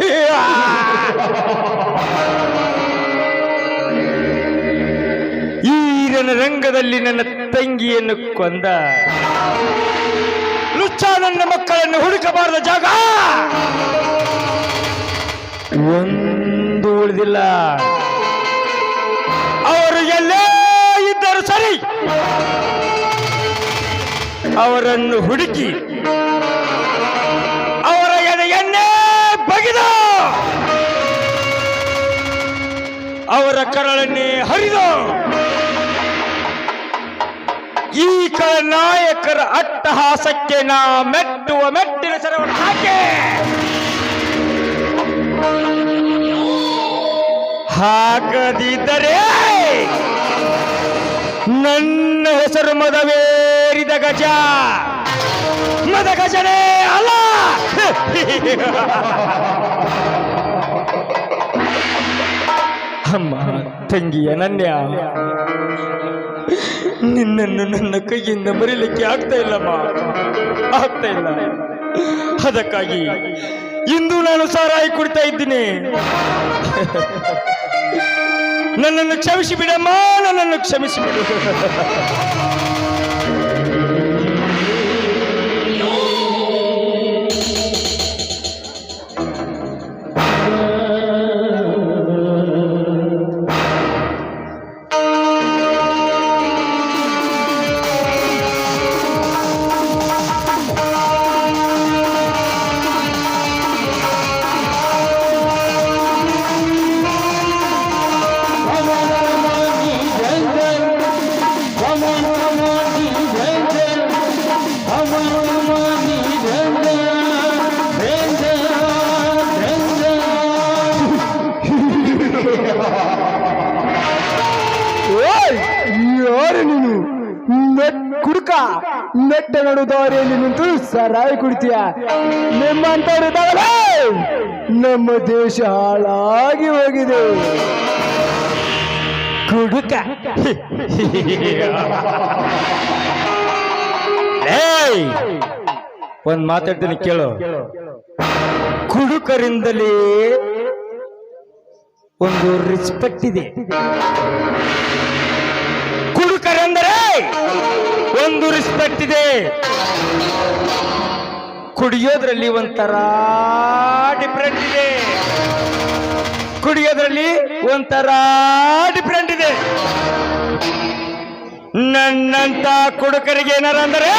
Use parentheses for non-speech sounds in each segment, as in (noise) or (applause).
(laughs) ಈರನ ರಂಗದಲ್ಲಿ ನನ್ನ ತಂಗಿಯನ್ನು ಕೊಂದ. ಲುಚ್ಚ ನನ್ನ ಮಕ್ಕಳನ್ನು ಹುಡುಕಬಾರದ ಜಾಗ. ಒಂದು ಉಳಿದಿಲ್ಲ. ಅವರು ಎಲ್ಲೇ ಇದ್ದರು ಸರಿ ಅವರನ್ನು ಹುಡುಕಿ ಬಗೆದು! ಅವರ ಕರಳನ್ನೇ ಹರಿದ! ಈ ನಾಯಕರ ಅಟ್ಟಹಾಸಕ್ಕೆ ನಾ ಮೆಟ್ಟುವ ಮೆಟ್ಟಿನ ಸರವನ್ನು ಹಾಕೆ! ಹಾಕದಿದ್ದರೆ ನನ್ನ ಹೆಸರು ಮದವೇರಿದ ಗಜ! ಮದ ಗಜನೇ ಅಲ್ಲ! ಅಮ್ಮ, ತಂಗಿಯ ಅನನ್ಯ ನಿನ್ನನ್ನು ನನ್ನ ಕೈಯಿಂದ ಮರಿಲಿಕ್ಕೆ ಆಗ್ತಾ ಇಲ್ಲಮ್ಮ. ಆಗ್ತಾ ಇಲ್ಲ. ಅದಕ್ಕಾಗಿ ಇಂದು ನಾನು ಸಾರಾಯಿ ಕುಡಿತಾ ಇದ್ದೀನಿ. ನನ್ನನ್ನು ಕ್ಷಮಿಸಿ ಬಿಡಮ್ಮ ನನ್ನನ್ನು ಕ್ಷಮಿಸಿ ಬಿಡು ನೆಟ್ಟ ನಡು ದಾರಿಯಲ್ಲಿ ನಿಂತು ಸರಾಯಿ ಕುಡಿತೀಯ? ನಿಮ್ಮಂತವ್ರು ಇದ್ದಾವಲ್ಲ ನಮ್ಮ ದೇಶ ಹಾಳಾಗಿ ಹೋಗಿದೆ. ಕುಡುಕ! ಒಂದ್ ಮಾತಾಡ್ತೀನಿ ಕೇಳು. ಕುಡುಕರಿಂದಲೇ ಒಂದು ರಿಸ್ಪೆಕ್ಟ್ ಇದೆ. ಒಂದು ರಿಸ್ಪೆಕ್ಟ್ ಇದೆ. ಕುಡಿಯೋದ್ರಲ್ಲಿ ಒಂಥರ ಡಿಫ್ರೆಂಟ್ ಇದೆ. ಕುಡಿಯೋದ್ರಲ್ಲಿ ಒಂಥರ ಡಿಫ್ರೆಂಟ್ ಇದೆ. ನನ್ನಂತ ಕುಡುಕರಿಗೆ ಏನಾರ ಅಂದರೆ,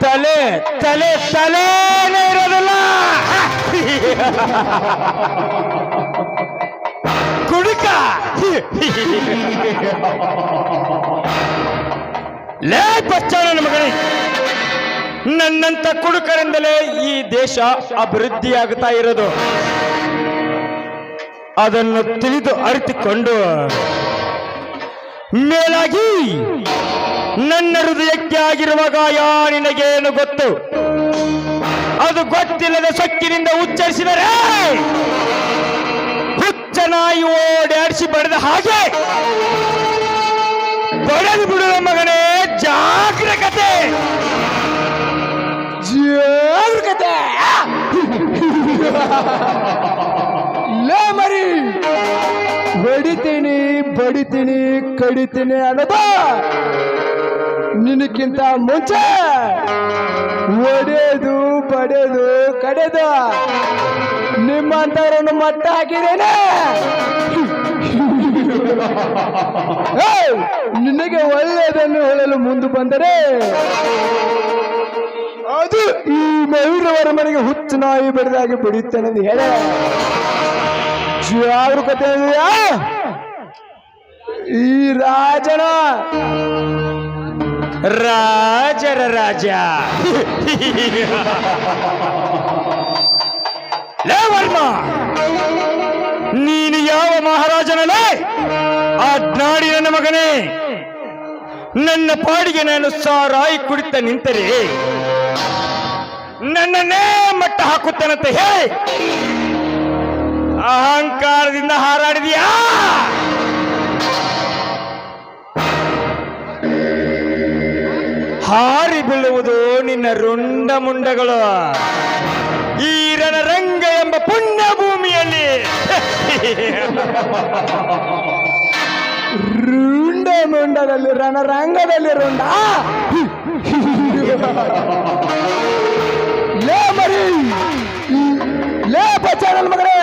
ತಲೆ ತಲೆ, ತಲೆನೇ ಇರೋದಿಲ್ಲ. (laughs) (laughs) ಲೇ ಬಚ್ಚಾನ ಮಗನೇ ನನ್ನಂತ ಕುಡುಕರಿಂದಲೇ ಈ ದೇಶ ಅಭಿವೃದ್ಧಿಯಾಗುತ್ತಾ ಇರೋದು. ಅದನ್ನು ತಿಳಿದು ಅರಿತುಕೊಂಡು ಮೇಲಾಗಿ ನನ್ನ ಹೃದಯಕ್ಕೆ ಆಗಿರುವ ಗಾಯ ನಿನಗೇನು ಗೊತ್ತು? ಅದು ಗೊತ್ತಿಲ್ಲದ ಸೊಕ್ಕಿನಿಂದ ಉಚ್ಚರಿಸಿದರೆ ನಾಯಿ ಓಡಾಡಿಸಿ ಬಡಿದ ಹಾಗೆ. ಬಡದು ಬಿಡುವ ಮಗನೇ ಜಾಗ್ರತೆ ಜಾಗ್ರಕತೆ. ಲೇ ಮರಿ. ಬಡಿತೀನಿ ಬಡಿತೀನಿ, ಕಡಿತೀನಿ ಅನ್ನೋದು ನಿನಕ್ಕಿಂತ ಮುಂಚೆ ಒಡೆದು ಬಡೆದು ಕಡೆದು ನಿಮ್ಮಂತವರನ್ನು ಮಟ್ಟ ಹಾಕಿದ್ದೇನೆ! ನಿನಗೆ ಒಳ್ಳೆಯದನ್ನು ಹೇಳಲು ಮುಂದೆ ಬಂದರೆ ಅದು ಈ ಮಯೂರವರ ಮನೆಗೆ ಹುಚ್ಚು ನಾಯಿ ಬಡಿದಾಗಿ ಬಡಿಯುತ್ತೇನೆಂದು ಹೇಳ ಜಾಗರೂಕತೆ ಈ ರಾಜನ ರಾಜರ ರಾಜ. ಲೇ ವರ್ಮ, ನೀನು ಯಾವ ಮಹಾರಾಜನಲ್ಲೇ? ಆ ನಾಡಿ ನನ್ನ ಮಗನೇ, ನನ್ನ ಪಾಡಿಗೆ ನಾನು ಸಾರಾಯಿ ಕುಡಿತ ನಿಂತರೆ. ನನ್ನನ್ನೇ ಮಟ್ಟ ಹಾಕುತ್ತಾನಂತೆ ಹೇಳಿ. ಅಹಂಕಾರದಿಂದ ಹಾರಾಡಿದೀಯಾ? ಹಾರಿ ಬೀಳುವುದು ನಿನ್ನ ರುಂಡ ಮುಂಡಗಳು. ಈ ರಣರಂಗ ಎಂಬ ಪುಣ್ಯ ಭೂಮಿಯಲ್ಲಿ. ರುಂಡ ಮುಂಡದಲ್ಲಿ ರಣರಂಗದಲ್ಲಿ ರುಂಡ. ಲೇ ಮರಿ! ಲೇ ಪಚಾರಲ್ ಮಗನೇ!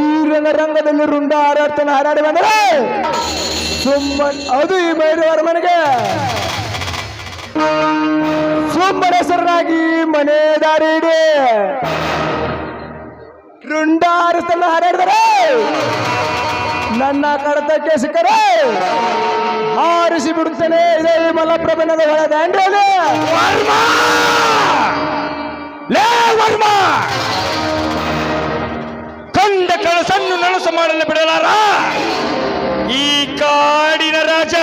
ಈ ರಣರಂಗದಲ್ಲಿ ರುಂಡ ಹಾರಾಡ್ತಾನೆ ಹಾರಾಡಿ ಬಂದರೆ ಸುಮ್ಮನ್, ಅದು ಈ ಬೈರವರ ಮನೆಗೆ. ಮನೆ ರುಂಡಾರಿಸಲು ಹರಡಿದರೆ. ನನ್ನ ಕಡತಕ್ಕೆ ಸಿಕ್ಕರೆ ಹಾರಿಸಿ ಬಿಡುತ್ತೇನೆ. ಇದೇ ಮಲಪ್ರಭನದ ಹೊಳ ದಾಂಡೇಲಿ ಲೇ ವರ್ಮ! ಕಂಡ ಕಳಸನ್ನು ನಳಸ ಮಾಡಲು ಬಿಡಲಾರ? ಈ ಕಾಡಿನ ರಾಜ,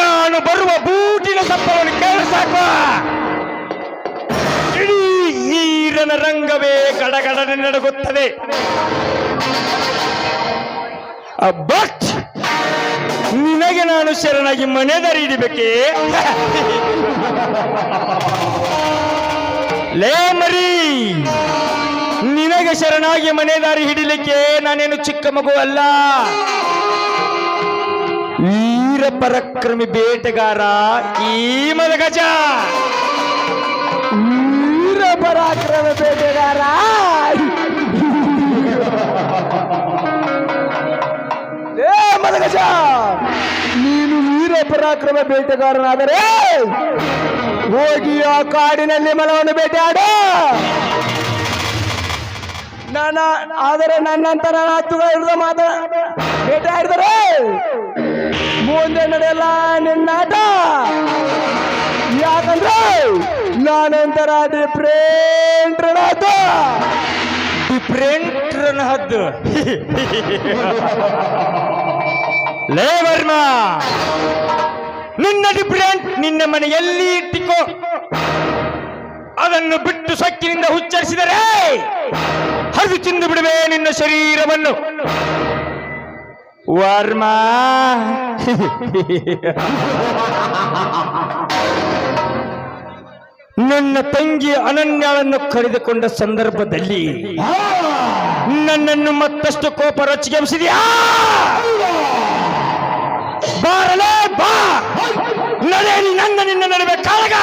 ನಾನು ಬರುವ ಬೂಟಿನ ಸಪ್ಪವನ್ನು ಕೇಳಿಸಾಕ ಈರನ ರಂಗವೇ ಗಡಗಡನೆ ನಡಗುತ್ತದೆ. ಬಟ್ ನಿನಗೆ ನಾನು ಶರಣಾಗಿ ಮನೆ ದಾರಿ ಹಿಡಿಬೇಕೆ ಲೇ ಮರಿ! ನಿನಗೆ ಶರಣಾಗಿ ಮನೆ ದಾರಿ ಹಿಡಿಲಿಕ್ಕೆ ನಾನೇನು ಚಿಕ್ಕ ಮಗು ಅಲ್ಲ. ವೀರ ಪರಕ್ರಮಿ ಬೇಟೆಗಾರ ಈ ಮದಗಜ! ವೀರ ಪರಾಕ್ರಮ ಬೇಟೆಗಾರ ಏ ಮದಗಜ ನೀನು ವೀರ ಪರಾಕ್ರಮ ಬೇಟೆಗಾರನಾದರೆ ಹೋಗಿ ಆ ಕಾಡಿನಲ್ಲಿ ಮಲವನ್ನು ಬೇಟೆಯಾಡು ನನ್ನ ಆದರೆ ನನ್ನಂತರ ಹತ್ತು ಹಿಡಿದ ಮಾತ ಬೇಟೆ ಆಡಿದರೆ ಮುಂದೆ ನಡೆಯಲ್ಲ ನಿನ್ನಾಟ ಯಾಕಂದ್ರೆ ನಾನೊಂಥರ ಡಿಫ್ರೆಂಟ್ ಡಿಫ್ರೆಂಟ್ ಹದ್ದು. ಲೇ ವರ್ಮ. ನಿನ್ನ ಡಿಫ್ರೆಂಟ್ ನಿನ್ನ ಮನೆ ಎಲ್ಲಿ ಇಟ್ಟಿಕೋ. ಅದನ್ನು ಬಿಟ್ಟು ಸೊಕ್ಕಿನಿಂದ ಉಚ್ಚರಿಸಿದರೆ ಹರಿದು ತಿಂದು ಬಿಡುವೆ ನಿನ್ನ ಶರೀರವನ್ನು. ವರ್ಮ. ನನ್ನ ತಂಗಿ ಅನನ್ಯಳನ್ನು ಕರೆದುಕೊಂಡ ಸಂದರ್ಭದಲ್ಲಿ ನನ್ನನ್ನು ಮತ್ತಷ್ಟು ಕೋಪ ರೊಚ್ಚಿಗೆಬ್ಸಿದ್ಯಾ ಬಾರಲೇ ಬಾ! ನಡೆಯಲಿ ನನ್ನ ನಿನ್ನ ನಡುವೆ ಕಾಳಗ!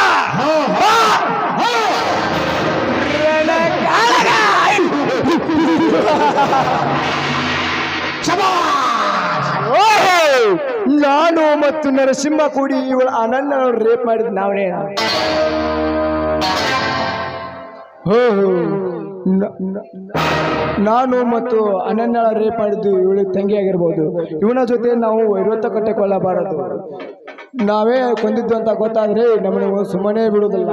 ನಾನು ಮತ್ತು ನರಸಿಂಹ ಕೂಡಿ ಇವಳ ಅನನ್ನ ರೇಪ್ ಮಾಡಿದ್ ನಾವನೇ ಹೋ ನಾನು ಮತ್ತು ಅನನ್ಯಳ ರೇಪ್ ಮಾಡಿದ್ದು ಇವಳು ತಂಗಿ ಆಗಿರ್ಬೋದು. ಇವನ ಜೊತೆ ನಾವು ವೈರೋತ್ತ ಕಟ್ಟಿಕೊಳ್ಳಬಾರದು ನಾವೇ ಕೊಂದಿದ್ದು ಅಂತ ಗೊತ್ತಾದ್ರೆ ನಮ್ಮನ್ನು ಸುಮ್ಮನೆ ಬಿಡುವುದಿಲ್ಲ.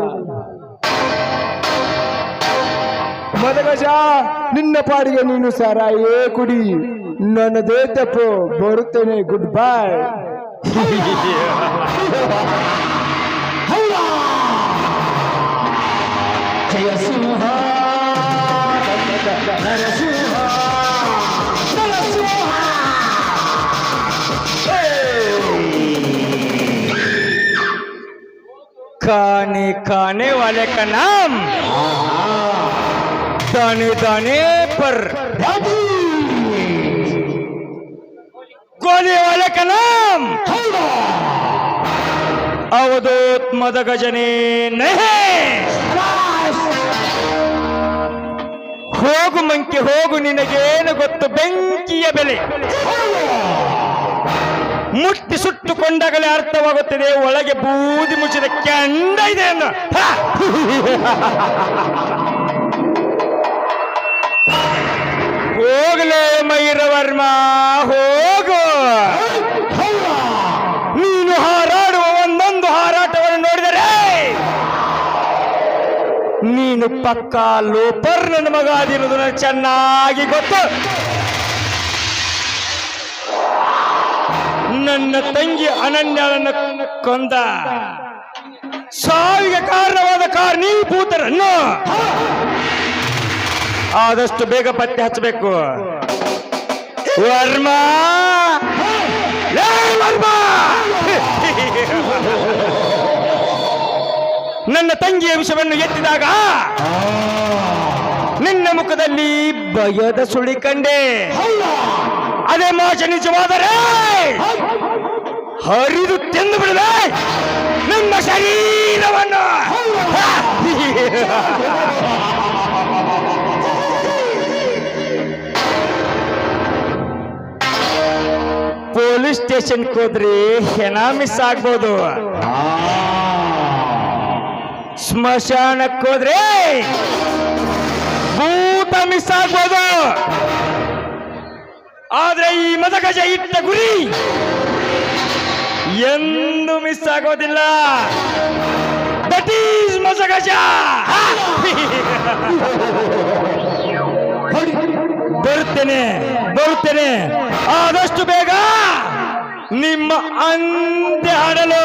ಮದಗಜ, ನಿನ್ನ ಪಾಡಿಗೆ ನೀನು ಸಾರಾಯೇ ಕುಡಿ. ನನ್ನದೇ ತಪ್ಪು, ಬರುತ್ತೇನೆ ಗುಡ್ (laughs) खाने खाने वाले का नाम दाने दाने पर। गोले वाले का नाम अवधूत मदगजने नहीं। ಮಂಕಿ ಹೋಗು, ನಿನಗೇನು ಗೊತ್ತು? ಬೆಂಕಿಯ ಬೆಲೆ. ಮುಟ್ಟಿ ಸುಟ್ಟುಕೊಂಡಾಗಲೇ ಅರ್ಥವಾಗುತ್ತದೆ, ಒಳಗೆ ಬೂದಿ ಮುಚ್ಚಿದ ಕೆಂಡ ಇದೆ ಅನ್ನ. ಹೋಗಲೇ ಮಯೂರವರ್ಮ ಹೋಗು. ಪಕ್ಕಾ ಲೋಪರ್ ನನ್ನ ಮಗ ಅದಿರೋದು ನನಗೆ ಚೆನ್ನಾಗಿ ಗೊತ್ತು. ನನ್ನ ತಂಗಿ ಅನನ್ಯಳನ್ನ ಕೊಂದ. ಸಾವಿಗೆ ಕಾರಣವಾದ ಕಾರಣೀಭೂತರನ್ನು ಆದಷ್ಟು ಬೇಗ ಪತ್ತೆ ಹಚ್ಚಬೇಕು. ವರ್ಮಾ. ವರ್ಮ. ನನ್ನ ತಂಗಿಯ ವಿಷವನ್ನು ಎತ್ತಿದಾಗ ನಿನ್ನ ಮುಖದಲ್ಲಿ ಭಯದ ಸುಳಿ ಕಂಡೆ. ಅದೇ ಮಾಷ ನಿಜವಾದರೆ ಹರಿದು ತಿಂದು ಬಿಡುವೆ ನಿಮ್ಮ ಶರೀರವನ್ನು. ಪೊಲೀಸ್ ಸ್ಟೇಷನ್ ಹೋದ್ರೆ ಹೆಣ ಮಿಸ್ ಆಗ್ಬೋದು. ಸ್ಮಶಾನಕ್ಕೆ ಹೋದ್ರೆ ಭೂತ ಮಿಸ್ ಆಗ್ಬೋದು. ಆದ್ರೆ ಈ ಮದಗಜ ಇಟ್ಟ ಗುರಿ ಎಂದು ಮಿಸ್ ಆಗೋದಿಲ್ಲ. ದಟ್ ಈಸ್ ಮಸಗಜ ಬರುತ್ತೇನೆ ಬರುತ್ತೇನೆ. ಆದಷ್ಟು ಬೇಗ ನಿಮ್ಮ ಅಂತ್ಯ ಹಾಡಲು.